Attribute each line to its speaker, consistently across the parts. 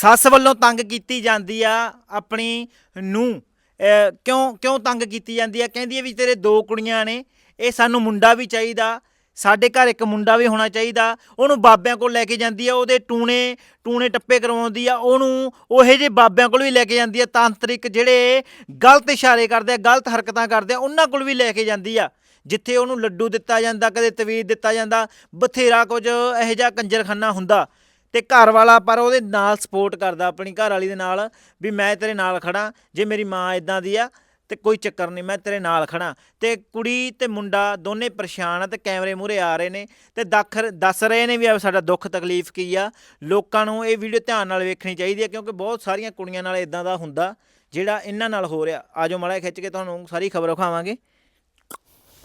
Speaker 1: ਸੱਸ ਵੱਲੋਂ ਤੰਗ ਕੀਤੀ ਜਾਂਦੀ ਆ ਆਪਣੀ ਨੂੰ ਕਿਉਂ ਕਿਉਂ ਤੰਗ ਕੀਤੀ ਜਾਂਦੀ ਆ? ਕਹਿੰਦੀ ਆ ਵੀ ਤੇਰੇ ਦੋ ਕੁੜੀਆਂ ਨੇ, ਇਹ ਸਾਨੂੰ ਮੁੰਡਾ ਵੀ ਚਾਹੀਦਾ, ਸਾਡੇ ਘਰ ਇੱਕ ਮੁੰਡਾ ਵੀ ਹੋਣਾ ਚਾਹੀਦਾ, ਉਹਨੂੰ ਬਾਬਿਆਂ ਕੋਲ ਲੈ ਕੇ ਜਾਂਦੀ ਆ, ਉਹਦੇ ਟੂਣੇ ਟੂਣੇ ਟੱਪੇ ਕਰਵਾਉਂਦੀ ਆ, ਉਹਨੂੰ ਉਹੇ ਜੇ ਬਾਬਿਆਂ ਕੋਲ ਵੀ ਲੈ ਕੇ ਜਾਂਦੀ ਆ, ਤਾਂਤਰਿਕ ਜਿਹੜੇ ਗਲਤ ਇਸ਼ਾਰੇ ਕਰਦੇ ਆ, ਗਲਤ ਹਰਕਤਾਂ ਕਰਦੇ ਆ, ਉਹਨਾਂ ਕੋਲ ਵੀ ਲੈ ਕੇ ਜਾਂਦੀ ਆ। ਜਿੱਥੇ ਉਹਨੂੰ ਲੱਡੂ ਦਿੱਤਾ ਜਾਂਦਾ, ਕਦੇ ਤਵੀਜ਼ ਦਿੱਤਾ ਜਾਂਦਾ, ਬਥੇਰਾ ਕੁਝ ਇਹੋ ਜਿਹਾ ਕੰਜਰਖਾਨਾ ਹੁੰਦਾ। ਤੇ ਘਰ ਵਾਲਾ ਪਰ ਉਹਦੇ ਨਾਲ ਸਪੋਰਟ ਕਰਦਾ ਆਪਣੀ ਘਰ ਵਾਲੀ ਦੇ ਨਾਲ ਵੀ ਮੈਂ ਤੇਰੇ ਨਾਲ ਖੜਾ, ਜੇ ਮੇਰੀ ਮਾਂ ਇਦਾਂ ਦੀ ਆ ਤੇ ਕੋਈ ਚੱਕਰ ਨਹੀਂ, ਮੈਂ ਤੇਰੇ ਨਾਲ ਖੜਾ। ਤੇ ਕੁੜੀ ਤੇ ਮੁੰਡਾ ਦੋਨੇ ਪਰੇਸ਼ਾਨ ਆ ਤੇ ਕੈਮਰੇ ਮੂਹਰੇ ਆ ਰਹੇ ਨੇ ਤੇ ਦੱਖ- ਦੱਸ ਰਹੇ ਨੇ ਵੀ ਆ ਸਾਡਾ ਦੁੱਖ ਤਕਲੀਫ ਕੀ ਆ। ਲੋਕਾਂ ਨੂੰ ਇਹ ਵੀਡੀਓ ਧਿਆਨ ਨਾਲ ਵੇਖਣੀ ਚਾਹੀਦੀ ਹੈ ਕਿਉਂਕਿ ਬਹੁਤ ਸਾਰੀਆਂ ਕੁੜੀਆਂ ਨਾਲ ਇਦਾਂ ਦਾ ਹੁੰਦਾ ਜਿਹੜਾ ਇਹਨਾਂ ਨਾਲ ਹੋ ਰਿਹਾ। ਆਜੋ ਮਾੜਾ ਖਿੱਚ ਕੇ ਤੁਹਾਨੂੰ ਸਾਰੀ ਖਬਰ ਵਿਖਾਵਾਂਗੇ।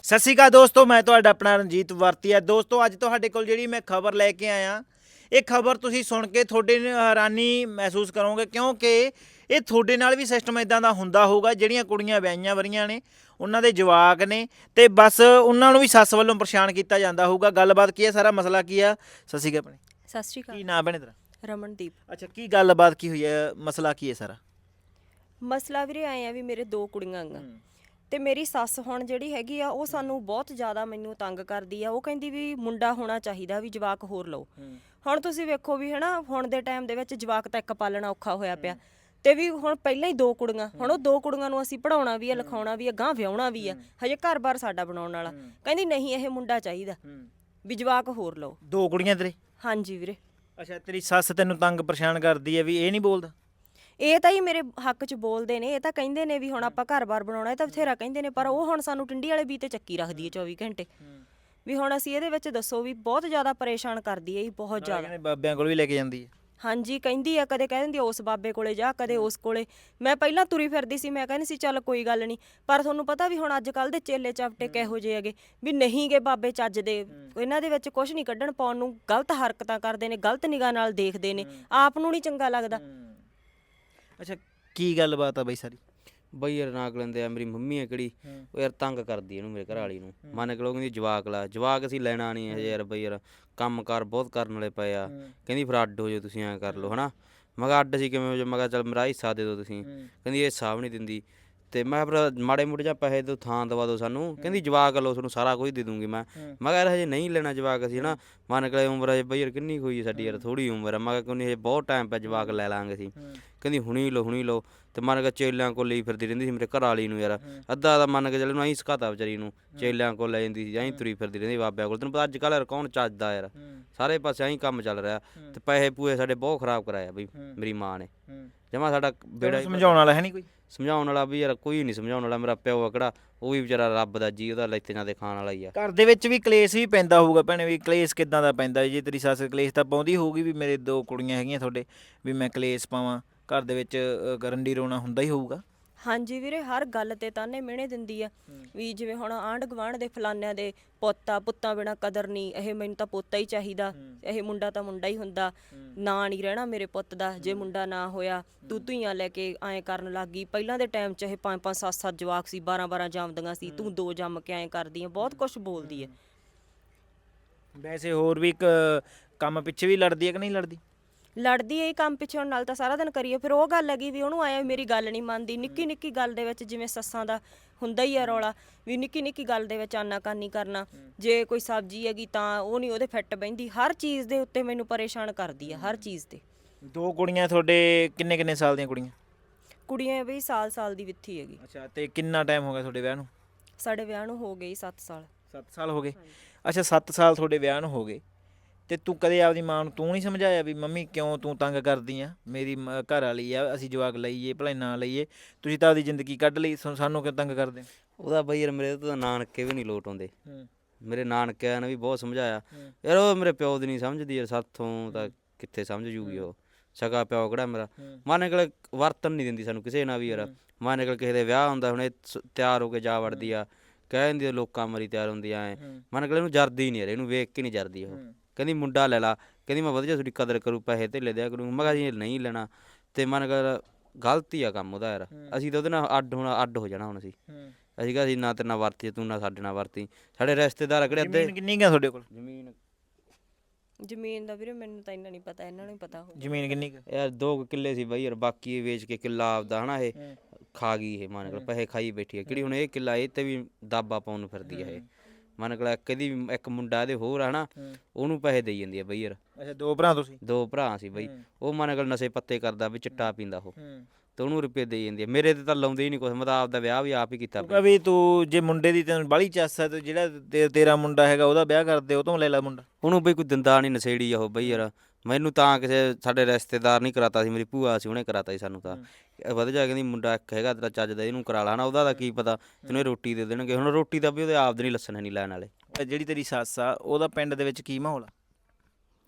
Speaker 1: ਸਤਿ ਸ਼੍ਰੀ ਅਕਾਲ ਦੋਸਤੋ, ਮੈਂ ਤੁਹਾਡਾ ਆਪਣਾ ਰਣਜੀਤ ਵਰਤੀਆ। ਦੋਸਤੋ, ਅੱਜ ਤੁਹਾਡੇ ਕੋਲ ਜਿਹੜੀ ਮੈਂ ਖਬਰ ਲੈ ਕੇ ਆਇਆ ਇਹ ਖਬਰ ਤੁਸੀਂ ਸੁਣ ਕੇ ਤੁਹਾਡੇ ਨੂੰ ਹੈਰਾਨੀ ਮਹਿਸੂਸ ਕਰੋਗੇ ਕਿਉਂਕਿ ਇਹ ਤੁਹਾਡੇ ਨਾਲ ਵੀ ਸਿਸਟਮ ਇਦਾਂ ਦਾ ਹੁੰਦਾ ਹੋਊਗਾ ਜਿਹੜੀਆਂ ਕੁੜੀਆਂ ਵਿਆਹੀਆਂ ਵਰੀਆਂ ਨੇ ਉਹਨਾਂ ਦੇ ਜਵਾਕ ਨੇ ਤੇ ਬਸ ਉਹਨਾਂ ਨੂੰ ਵੀ ਸੱਸ ਵੱਲੋਂ ਪਰੇਸ਼ਾਨ ਕੀਤਾ ਜਾਂਦਾ ਹੋਊਗਾ। ਗੱਲਬਾਤ ਕੀ ਹੈ? ਸਾਰਾ ਮਸਲਾ ਕੀ ਆ? ਸ਼੍ਰੀ ਅਕਾਲ ਭੈਣੇ।
Speaker 2: ਸਤਿ ਸ਼੍ਰੀ
Speaker 1: ਕੀ
Speaker 2: ਅਕਾਲ
Speaker 1: ਨਾਂ ਬਣੇ ਤੇਰਾ?
Speaker 2: ਰਮਨਦੀਪ।
Speaker 1: ਅੱਛਾ ਕੀ ਗੱਲਬਾਤ ਕੀ ਹੋਈ ਹੈ? ਮਸਲਾ ਕੀ ਹੈ ਸਾਰਾ?
Speaker 2: ਮਸਲਾ ਵੀਰੇ ਆਏ ਆ ਵੀ ਮੇਰੇ ਦੋ ਕੁੜੀਆਂ ਆਂ ਤੇ ਮੇਰੀ ਸੱਸ ਹੁਣ ਜਿਹੜੀ ਹੈਗੀ ਆ ਉਹ ਸਾਨੂੰ ਬਹੁਤ ਜ਼ਿਆਦਾ ਮੈਨੂੰ ਤੰਗ ਕਰਦੀ ਆ। ਉਹ ਕਹਿੰਦੀ ਵੀ ਮੁੰਡਾ ਹੋਣਾ ਚਾਹੀਦਾ ਵੀ ਜਵਾਕ ਹੋਰ ਲਓ। ਹੁਣ ਤੁਸੀਂ ਵੇਖੋ ਵੀ ਹਨਾ ਹੁਣ ਦੇ ਟਾਈਮ ਦੇ ਵਿੱਚ ਜਵਾਕ ਤਾਂ ਇੱਕ ਪਾਲਣਾ ਔਖਾ ਹੋਇਆ ਪਿਆ। ਤੇ ਵੀ ਹੁਣ ਪਹਿਲਾਂ ਹੀ ਦੋ ਕੁੜੀਆਂ ਹੁਣ ਉਹ ਦੋ ਕੁੜੀਆਂ ਨੂੰ ਅਸੀਂ ਪੜਾਉਣਾ ਵੀ ਆ ਲਿਖਾਉਣਾ ਵੀ ਆ ਗਾਂ ਵਿਆਹਣਾ ਵੀ ਆ ਹਜੇ ਘਰ-ਬਾਰ ਸਾਡਾ ਬਣਾਉਣ ਵਾਲਾ। ਕਹਿੰਦੀ ਨਹੀਂ ਇਹ ਮੁੰਡਾ ਚਾਹੀਦਾ। ਵੀ ਜਵਾਕ ਹੋਰ ਲਓ।
Speaker 1: ਦੋ ਕੁੜੀਆਂ ਤੇਰੇ?
Speaker 2: ਹਾਂਜੀ ਵੀਰੇ।
Speaker 1: ਅੱਛਾ ਤੇਰੀ ਸੱਸ ਤੈਨੂੰ ਤੰਗ ਪਰੇਸ਼ਾਨ ਕਰਦੀ ਹੈ ਵੀ ਇਹ ਨਹੀਂ ਬੋਲਦਾ?
Speaker 2: ਇਹ ਤਾਂ ਹੀ ਮੇਰੇ ਹੱਕ 'ਚ ਬੋਲਦੇ ਨੇ ਇਹ ਤਾਂ ਕਹਿੰਦੇ ਨੇ ਵੀ ਹੁਣ ਆਪਾਂ ਘਰ-ਬਾਰ ਬਣਾਉਣਾ ਇਹ ਤਾਂ ਬਥੇਰਾ ਕਹਿੰਦੇ ਨੇ ਪਰ ਉਹ ਹੁਣ ਸਾਨੂੰ ਟਿੰਡੀ ਵਾਲੇ ਬੀ ਤੇ ਚੱਕੀ ਰੱਖਦੀ ਹੈ 24 ਘੰਟੇ। ਵੀ ਹੁਣ ਅਸੀਂ ਇਹਦੇ ਵਿੱਚ ਦੱਸੋ ਵੀ ਬਹੁਤ ਜ਼ਿਆਦਾ ਪਰੇਸ਼ਾਨ ਕਰਦੀ ਹੈ ਇਹ ਬਹੁਤ ਜ਼ਿਆਦਾ।
Speaker 1: ਕਹਿੰਦੇ ਬਾਬਿਆਂ ਕੋਲ ਵੀ ਲੈ ਕੇ ਜਾਂਦੀ ਹੈ।
Speaker 2: ਹਾਂਜੀ ਕਹਿੰਦੀ ਆ ਕਦੇ ਕਹਿ ਦਿੰਦੀ ਆ, ਉਸ ਬਾਬੇ ਕੋਲੇ ਜਾ ਕਦੇ ਉਸ ਕੋਲੇ। ਮੈਂ ਪਹਿਲਾਂ ਤੁਰੀ ਫਿਰਦੀ ਸੀ ਮੈਂ ਕਹਿੰਦੀ ਸੀ ਚੱਲ ਕੋਈ ਗੱਲ ਨਹੀਂ। ਪਰ ਤੁਹਾਨੂੰ ਪਤਾ ਵੀ ਹੁਣ ਅੱਜ ਕੱਲ ਦੇ ਚੇਲੇ ਚਾਪਟੇ ਕਿਹੋ ਜਿਹੇ ਹੈਗੇ ਵੀ ਨਹੀਂ ਗੇ ਬਾਬੇ ਚੱਜ ਦੇ। ਇਹਨਾਂ ਦੇ ਵਿੱਚ ਕੁਝ ਨਹੀਂ ਕੱਢਣ ਪਾਉਣ ਨੂੰ ਗਲਤ ਹਰਕਤਾਂ ਕਰਦੇ ਨੇ ਗਲਤ ਨਿਗਾਹ ਨਾਲ ਦੇਖਦੇ ਨੇ। ਆਪ ਨੂੰ ਨਹੀਂ ਚੰਗਾ ਲੱਗਦਾ।
Speaker 1: ਅੱਛਾ ਕੀ ਗੱਲਬਾਤ ਆ ਬਈ ਸਾਰੀ?
Speaker 3: ਬਈ ਯਾਰ ਨਾਕ ਲੈਂਦੇ ਆ ਮੇਰੀ ਮੰਮੀ ਆ ਕਿਹੜੀ ਉਹ ਯਾਰ ਤੰਗ ਕਰਦੀ ਇਹਨੂੰ ਮੇਰੇ ਘਰ ਵਾਲੀ ਨੂੰ। ਮੰਨ ਕੇ ਲੋ ਕਹਿੰਦੀ ਜਵਾਕ ਲਾ ਜਵਾਕ ਅਸੀਂ ਲੈਣਾ ਨਹੀਂ ਹੈ ਯਾਰ ਬਈ ਯਾਰ ਕੰਮਕਾਰ ਬਹੁਤ ਕਰਨ ਵਾਲੇ ਪਏ ਆ। ਕਹਿੰਦੀ ਫਿਰ ਅੱਡ ਹੋ ਜਾਓ ਤੁਸੀਂ ਐਂ ਕਰ ਲਓ ਹਨਾ। ਮੈਂ ਕਿਹਾ ਅੱਡ ਸੀ ਕਿਵੇਂ ਹੋ ਜਾ ਮੈਂ ਕਿਹਾ ਚੱਲ ਮੇਰਾ ਹਿੱਸਾ ਦੇ ਦਿਓ ਤੁਸੀਂ। ਕਹਿੰਦੀ ਇਹ ਹਿੱਸਾ ਵੀ ਨਹੀਂ ਦਿੰਦੀ। ਤੇ ਮੈਂ ਫਿਰ ਮਾੜੇ ਮੋਟੇ ਜਾਂ ਪੈਸੇ ਦਿਓ ਥਾਂ ਦਵਾ ਦਿਓ ਸਾਨੂੰ। ਕਹਿੰਦੀ ਜਵਾਕ ਲਓ ਤੁਹਾਨੂੰ ਸਾਰਾ ਕੁਝ ਦੇ ਦੂੰਗੀ ਮੈਂ। ਮੈਂ ਕਿਹਾ ਹਜੇ ਨਹੀਂ ਲੈਣਾ ਜਵਾਕ ਅਸੀਂ ਹਨਾ। ਮੰਨ ਕੇ ਲਓ ਉਮਰ ਹਜੇ ਬਈ ਯਾਰ ਕਿੰਨੀ ਹੋਈ ਸਾਡੀ ਯਾਰ ਥੋੜੀ ਉਮਰ ਹੈ ਮੈਂ ਕਿਹਾ ਕੋਈ ਨਹੀਂ ਹਜੇ ਬਹੁਤ ਟਾਈਮ ਪਿਆ ਜਵਾਕ ਲੈ ਲਾਂਗੇ ਅਸੀਂ। ਕਹਿੰਦੀ ਹੁਣੀ ਲਓ ਹੁਣੀ ਲਓ। ਤੇ ਮੰਨ ਕੇ ਚੇਲਿਆਂ ਕੋਲ ਲਈ ਫਿਰਦੀ ਰਹਿੰਦੀ ਸੀ ਮੇਰੇ ਘਰ ਵਾਲੀ ਨੂੰ ਯਾਰ। ਅੱਧਾ ਦਾ ਮੰਨ ਕੇ ਚੱਲ ਨੂੰ ਐਂ ਸਕਾਤਾ ਵਿਚਾਰੀ ਨੂੰ। ਚੇਲਿਆਂ ਕੋਲ ਲੈ ਜਾਂਦੀ ਸੀ ਐਂ ਤੁਰੀ ਫਿਰਦੀ ਰਹਿੰਦੀ ਬਾਬਿਆਂ ਕੋਲ। ਤੈਨੂੰ ਪਤਾ ਅੱਜ ਯਾਰ ਕੌਣ ਚੱਜਦਾ ਯਾਰ। ਸਾਰੇ ਪਾਸੇ ਐਂ ਕੰਮ ਚੱਲ ਰਿਹਾ। ਤੇ ਪੈਸੇ ਪੂਏ ਸਾਡੇ ਬਹੁਤ ਖਰਾਬ ਕਰਾਇਆ ਬਈ ਮੇਰੀ ਮਾਂ ਨੇ। ਜਮਾ ਸਾਡਾ ਬੇੜਾ
Speaker 1: ਸਮਝਾਉਣ ਵਾਲਾ ਹੈ ਨਹੀਂ ਕੋਈ?
Speaker 3: ਸਮਝਾਉਣ ਵਾਲਾ ਵੀ ਯਾਰ ਕੋਈ ਨਹੀਂ ਸਮਝਾਉਣ ਵਾਲਾ। ਮੇਰਾ ਪਿਓ ਆ ਕਿਹੜਾ ਉਹ ਵੀ ਵਿਚਾਰਾ ਰੱਬ ਦਾ ਜੀ ਉਹਦਾ ਲੈਤੇ ਜਾਂਦੇ ਖਾਣ ਵਾਲਾ ਹੀ ਆ।
Speaker 1: ਘਰ ਦੇ ਵਿੱਚ ਵੀ ਕਲੇਸ਼ ਵੀ ਪੈਂਦਾ ਹੋਊਗਾ ਭੈਣੇ ਵੀ ਕਲੇਸ਼ ਕਿਦਾਂ ਦਾ ਪੈਂਦਾ? ਜੇ ਤੇਰੀ ਸੱਸ ਕਲੇਸ਼ ਤਾਂ ਪਾਉਂਦੀ ਹੋਊਗੀ ਵੀ ਮੇਰੇ ਦੋ ਕੁੜੀਆਂ ਹੈਗੀਆਂ ਤੁਹਾਡੇ ਵੀ ਮੈਂ ਕਲੇਸ਼ ਪਾਵਾਂ। ਘਰ ਦੇ ਵਿੱਚ ਅ, ਗਰੰਡੀ ਰੋਣਾ ਹੁੰਦਾ ਹੀ ਹੋਊਗਾ।
Speaker 2: ਹਾਂਜੀ ਵੀਰੇ ਹਰ ਗੱਲ ਤੇ ਤਾਨੇ ਮਿਹਣੇ ਦਿੰਦੀ ਆ। ਵੀ ਜਿਵੇਂ ਹੁਣ ਆਂਢ ਗਵਾਂਢ ਦੇ ਫਲਾਨਿਆਂ ਦੇ ਪੁੱਤਾ ਪੁੱਤਾਂ ਬਿਨਾ ਕਦਰ ਨਹੀਂ ਇਹ ਮੈਨੂੰ ਤਾਂ ਪੁੱਤਾ ਹੀ ਚਾਹੀਦਾ। ਇਹ ਮੁੰਡਾ ਤਾਂ ਮੁੰਡਾ ਹੀ ਹੁੰਦਾ। ਨਾਂ ਨਹੀਂ ਰਹਿਣਾ ਮੇਰੇ ਪੁੱਤ ਦਾ ਜੇ ਮੁੰਡਾ ਨਾ ਹੋਇਆ ਤੂੰ ਧੂਈਆਂ ਲੈ ਕੇ ਐਂ ਕਰਨ ਲੱਗੀ ਪਹਿਲਾਂ ਦੇ ਟਾਈਮ 'ਚ ਇਹ ਪੰਜ ਪੰਜ ਸੱਤ ਸੱਤ ਜਵਾਕ ਸੀ 12 12 ਜੰਮਦੀਆਂ ਸੀ ਤੂੰ ਦੋ ਜੰਮ ਕੇ ਐਂ ਕਰਦੀ ਆ ਬਹੁਤ ਕੁਝ ਬੋਲਦੀ ਹੈ।
Speaker 1: ਵੈਸੇ ਹੋਰ ਵੀ ਇੱਕ ਕੰਮ ਪਿੱਛੇ ਵੀ ਲੜਦੀ ਹੈ ਕਿ ਨਹੀਂ ਲੜਦੀ?
Speaker 2: ਲੜਦੀ ਐ ਕੰਮ ਪਿੱਛੇ ਨਾਲ ਤਾਂ ਸਾਰਾ ਦਿਨ ਕਰੀਏ ਫਿਰ ਉਹ ਗੱਲ ਹੈਗੀ ਵੀ ਉਹਨੂੰ ਆਇਆ ਮੇਰੀ ਗੱਲ ਨਹੀਂ ਮੰਨਦੀ। ਨਿੱਕੀ ਨਿੱਕੀ ਗੱਲ ਦੇ ਵਿੱਚ ਜਿਵੇਂ ਸੱਸਾਂ ਦਾ ਹੁੰਦਾ ਹੀ ਆ ਰੌਲਾ ਵੀ ਨਿੱਕੀ ਨਿੱਕੀ ਗੱਲ ਦੇ ਵਿੱਚ ਆਨਾਕਾਨੀ ਕਰਨਾ ਜੇ ਕੋਈ ਸਬਜ਼ੀ ਹੈਗੀ ਤਾਂ ਉਹ ਨਹੀਂ ਉਹਦੇ ਫਿੱਟ ਬਹਿੰਦੀ। ਹਰ ਚੀਜ਼ ਦੇ ਉੱਤੇ ਮੈਨੂੰ ਪਰੇਸ਼ਾਨ ਕਰਦੀ ਆ ਹਰ ਚੀਜ਼ ਤੇ।
Speaker 1: ਦੋ ਕੁੜੀਆਂ ਤੁਹਾਡੇ ਕਿੰਨੇ ਕਿੰਨੇ ਸਾਲ ਦੀਆਂ ਕੁੜੀਆਂ?
Speaker 2: ਕੁੜੀਆਂ ਵੀ ਸਾਲ ਸਾਲ ਦੀ ਵਿੱਥੀ ਹੈਗੀ।
Speaker 1: ਅੱਛਾ ਤੇ ਕਿੰਨਾ ਟਾਈਮ ਹੋ ਗਿਆ ਤੁਹਾਡੇ ਵਿਆਹ ਨੂੰ?
Speaker 2: ਸਾਡੇ ਵਿਆਹ ਨੂੰ ਹੋ ਗਈ 7 ਸਾਲ।
Speaker 1: 7 ਸਾਲ ਹੋ ਗਏ। ਅੱਛਾ 7 ਸਾਲ ਤੁਹਾਡੇ ਵਿਆਹ ਨੂੰ ਹੋ ਗਏ। ਤੇ ਤੂੰ ਕਦੇ ਆਪਦੀ ਮਾਂ ਨੂੰ ਤੂੰ ਨਹੀਂ ਸਮਝਾਇਆ ਵੀ ਮੰਮੀ ਕਿਉਂ ਤੂੰ ਤੰਗ ਕਰਦੀ ਆ? ਮੇਰੀ ਮ- ਘਰ ਵਾਲੀ ਆ ਅਸੀਂ ਜਵਾਕ ਲਈਏ ਭਲਾ ਨਾ ਲਈਏ ਤੁਸੀਂ ਤਾਂ ਆਪਦੀ ਜ਼ਿੰਦਗੀ ਕੱਢ ਲਈ ਸਾ- ਸਾਨੂੰ ਕਿਉਂ ਤੰਗ ਕਰਦੇ?
Speaker 3: ਉਹਦਾ ਬਈ ਯਾਰ ਮੇਰੇ ਤੋਂ ਤਾਂ ਨਾਨਕੇ ਵੀ ਨਹੀਂ ਲੋਟ ਆਉਂਦੇ।
Speaker 1: ਹੂੰ।
Speaker 3: ਮੇਰੇ ਨਾਨਕਿਆਂ ਨੇ ਵੀ ਬਹੁਤ ਸਮਝਾਇਆ। ਯਾਰ ਉਹ ਮੇਰੇ ਪਿਓ ਦੀ ਨਹੀਂ ਸਮਝਦੀ ਯਾਰ ਸਾਥੋਂ ਤਾਂ ਕਿੱਥੇ ਸਮਝ ਜੂਗੀ ਉਹ? ਸਗਾ ਪਿਓ ਕਿਹੜਾ ਮੇਰਾ? ਮਾਨੇ ਕੋਲ ਵਰਤਨ ਨਹੀਂ ਦਿੰਦੀ ਸਾਨੂੰ ਕਿਸੇ ਨਾਲ ਵੀ ਯਾਰ। ਮਾਨੇ ਕੋਲ ਕਿਸੇ ਦੇ ਵਿਆਹ ਹੁੰਦਾ ਹੁਣ ਇਹ ਸ- ਤਿਆਰ ਹੋ ਕੇ ਜਾ ਵੜਦੀ ਆ। ਕਹਿ ਦਿੰਦੀ ਆ ਲੋਕਾਂ ਮਰੀ ਤਿਆਰ ਹੁੰਦੀ ਆ ਐ ਮਾਨੇ ਕੋਲ ਇਹਨੂੰ ਜਰਦੀ ਨਹੀਂ ਯਾਰ ਇਹਨੂੰ ਵੇਖ ਕੇ ਨਹੀਂ ਜਰਦੀ ਉਹ। ਕਹਿੰਦੀ ਮੁੰਡਾ ਲੈ ਲਾ। ਕਹਿੰਦੀ ਮੈਂ ਵਧੀਆ ਤੁਹਾਡੀ ਕਦਰ ਕਰੂ ਪੈਸੇ ਤੇ ਲੈ ਦਿਆ ਕਰੂੰ। ਮੈਂ ਕਿਹਾ ਜੀ ਨਹੀਂ ਲੈਣਾ। ਤੇ ਮਨ ਕਰ ਗਲਤੀ ਆ ਕੰਮ ਉਹਦਾ ਯਾਰ। ਅਸੀਂ ਤਾਂ ਉਹਦੇ ਨਾਲ ਅੱਡ ਹੋਣਾ ਅੱਡ ਹੋ ਜਾਣਾ ਹੁਣ ਅਸੀਂ। ਅਸੀਂ ਕਿਹਾ ਅਸੀਂ ਨਾ ਤੇ ਨਾ ਵਰਤੀ ਤੂੰ ਨਾ ਸਾਡੇ ਨਾਲ ਵਰਤੀ। ਸਾਡੇ ਰਿਸ਼ਤੇਦਾਰ ਕਿਹੜੇ ਅੱਧੇ?
Speaker 1: ਜ਼ਮੀਨ ਕਿੰਨੀ ਕੁ ਆ ਤੁਹਾਡੇ ਕੋਲ?
Speaker 3: ਜ਼ਮੀਨ।
Speaker 2: ਜ਼ਮੀਨ ਦਾ ਵੀਰੇ ਮੈਨੂੰ ਤਾਂ ਇੰਨਾ ਨਹੀਂ ਪਤਾ ਇਹਨਾਂ ਨੂੰ ਪਤਾ ਹੋਊ
Speaker 1: ਜ਼ਮੀਨ ਕਿੰਨੀ ਕੁ?
Speaker 3: ਯਾਰ ਦੋ ਕੁ ਕਿੱਲੇ ਸੀ ਬਈ ਯਾਰ ਬਾਕੀ ਇਹ ਵੇਚ ਕੇ ਕਿੱਲਾ ਆਪਦਾ ਹਨਾ ਇਹ ਖਾ ਗਈ ਇਹ ਮੰਨ ਕੇ ਲਓ, ਪੈਸੇ ਖਾਈ ਬੈਠੀ ਹੈ ਕਿਹੜੀ ਹੁਣ ਇਹ ਕਿੱਲਾ ਇਹ ਤੇ ਵੀ ਦਾਬਾ ਪਾਉਣ ਨੂੰ ਫਿਰਦੀ ਹੈ ਇਹ। ਮੰਨ ਕੇ ਲਓ, ਇੱਕ ਇੱਕ ਮੁੰਡਾ ਇਹਦੇ ਹੋਰ ਆ ਹਨਾ ਉਹਨੂੰ ਪੈਸੇ ਦੇਈ ਜਾਂਦੀ ਹੈ ਬਈ ਯਾਰ।
Speaker 1: ਅੱਛਾ ਦੋ ਭਰਾ ਤੁਸੀਂ?
Speaker 3: ਦੋ ਭਰਾ ਸੀ ਬਈ। ਉਹ ਮੰਨ ਕੇ ਲਓ ਨਸ਼ੇ ਪੱਤੇ ਕਰਦਾ ਵੀ ਚਿੱਟਾ ਪੀਂਦਾ ਉਹ। ਤੇ ਉਹਨੂੰ ਰੁਪਏ ਦੇਈ ਜਾਂਦੀ ਹੈ ਮੇਰੇ ਤੇ ਤਾਂ ਲਾਉਂਦੇ ਹੀ ਨਹੀਂ ਕੁਛ। ਮੈਂ ਤਾਂ ਆਪਦਾ ਵਿਆਹ ਵੀ ਆਪ ਹੀ ਕੀਤਾ
Speaker 1: ਤੂੰ ਵੀ ਤੂੰ ਜੇ ਮੁੰਡੇ ਦੀ ਤੈਨੂੰ ਬਾਲੀ ਚੱਸ ਹੈ ਤੇ ਜਿਹੜਾ ਤੇ- ਤੇਰਾ ਮੁੰਡਾ ਹੈਗਾ ਉਹਦਾ ਵਿਆਹ ਕਰ ਦੇ ਉਹ ਤੋਂ ਲੈ ਲੈ ਮੁੰਡਾ।
Speaker 3: ਉਹਨੂੰ ਬਈ ਕੋਈ ਦਿੰਦਾ ਨਹੀਂ ਨਸ਼ੇੜੀ ਆ ਉਹ ਬਈ ਯਾਰ। ਮੈਨੂੰ ਤਾਂ ਕਿਸੇ ਸਾਡੇ ਰਿਸ਼ਤੇਦਾਰ ਨਹੀਂ ਕਰਾਤਾ ਸੀ ਮੇਰੀ ਭੂਆ ਸੀ ਉਹਨੇ ਕਰਾਤਾ ਸੀ ਸਾਨੂੰ ਤਾਂ। ਵਧ ਜਾ ਕਹਿੰਦੀ ਮੁੰਡਾ ਇੱਕ ਹੈਗਾ ਤੇਰਾ ਚੱਜ ਦਾ ਇਹਨੂੰ ਕਰਾ ਲਾ ਨਾ ਉਹਦਾ ਤਾਂ ਕੀ ਪਤਾ ਤੈਨੂੰ ਇਹ ਰੋਟੀ ਦੇ ਦੇਣਗੇ। ਹੁਣ ਰੋਟੀ ਦਾ ਵੀ ਉਹਦੇ ਆਪ ਦੇ ਨਹੀਂ ਲੱਸਣ ਨਹੀਂ ਲੈਣ ਵਾਲੇ।
Speaker 1: ਇਹ ਜਿਹੜੀ ਤੇਰੀ ਸੱਸ ਆ ਉਹਦਾ ਪਿੰਡ ਦੇ ਵਿੱਚ ਕੀ ਮਾਹੌਲ ਆ?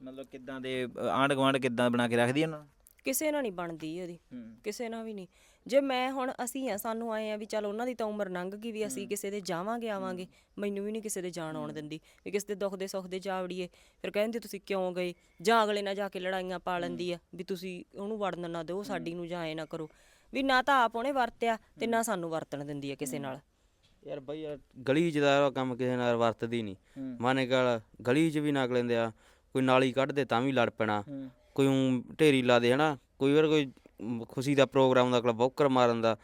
Speaker 1: ਮਤਲਬ ਕਿੱਦਾਂ ਦੇ ਆਂਢ ਗੁਆਂਢ ਕਿੱਦਾਂ ਬਣਾ ਕੇ ਰੱਖਦੀ ਉਹਨਾਂ ਨੂੰ?
Speaker 2: ਕਿਸੇ ਨਾਲ ਨਹੀਂ ਬਣਦੀ ਉਹਦੀ। ਕਿਸੇ ਨਾਲ ਵੀ ਨਹੀਂ। ਜੇ ਮੈਂ ਹੁਣ ਅਸੀਂ ਆ ਸਾਨੂੰ ਆਏ ਆ ਵੀ ਚਲ ਉਹਨਾਂ ਦੀ ਤਾਂ ਉਮਰ ਲੰਘ ਗਈ ਵੀ ਅਸੀਂ ਕਿਸੇ ਦੇ ਜਾਵਾਂਗੇ ਆਵਾਂਗੇ। ਮੈਨੂੰ ਵੀ ਨਹੀਂ ਕਿਸੇ ਦੇ ਜਾਣ ਆਉਣ ਦਿੰਦੀ ਵੀ ਕਿਸੇ ਦੇ ਦੁੱਖ ਦੇ ਸੁੱਖ ਦੇ ਜਾਵੜੀਏ ਫਿਰ ਕਹਿੰਦੇ ਤੁਸੀਂ ਕਿਉਂ ਗਏ? ਜਾਂ ਅਗਲੇ ਨਾਲ ਜਾ ਕੇ ਲੜਾਈਆਂ ਪਾ ਲੈਂਦੀ ਆ ਵੀ ਤੁਸੀਂ ਉਹਨੂੰ ਵੜਨ ਨਾ ਦਿਓ ਸਾਡੀ ਨੂੰ ਜਾਂ ਐ ਨਾ ਕਰੋ। ਵੀ ਨਾ ਤਾਂ ਆਪ ਉਹਨੇ ਵਰਤਿਆ ਤੇ ਨਾ ਸਾਨੂੰ ਵਰਤਣ ਦਿੰਦੀ ਆ ਕਿਸੇ ਨਾਲ।
Speaker 3: ਯਾਰ ਬਈ ਯਾਰ ਗਲੀ 'ਚ ਦਾ ਕੰਮ ਕਿਸੇ ਨਾਲ ਵਰਤਦੀ ਨਹੀਂ। ਮਾਨੇ ਗੱਲ ਗਲੀ 'ਚ ਵੀ ਨਕ ਲੈਂਦੇ ਆ ਕੋਈ ਨਾਲੀ ਕੱਢ ਦੇ ਤਾਂ ਵੀ ਲੜ ਪੈਣਾ। ਕੋਈ ਊਂ ਢੇਰੀ ਲਾ ਦੇ ਹਨਾ ਕੋਈ ਵਾਰ ਕੋਈ ਮ, ਖੁਸ਼ੀ ਦਾ ਪ੍ਰੋਗਰਾਮ ਦਾ ਅਗਲਾ ਬੌਕਰ ਮਾਰਨ ਦਾ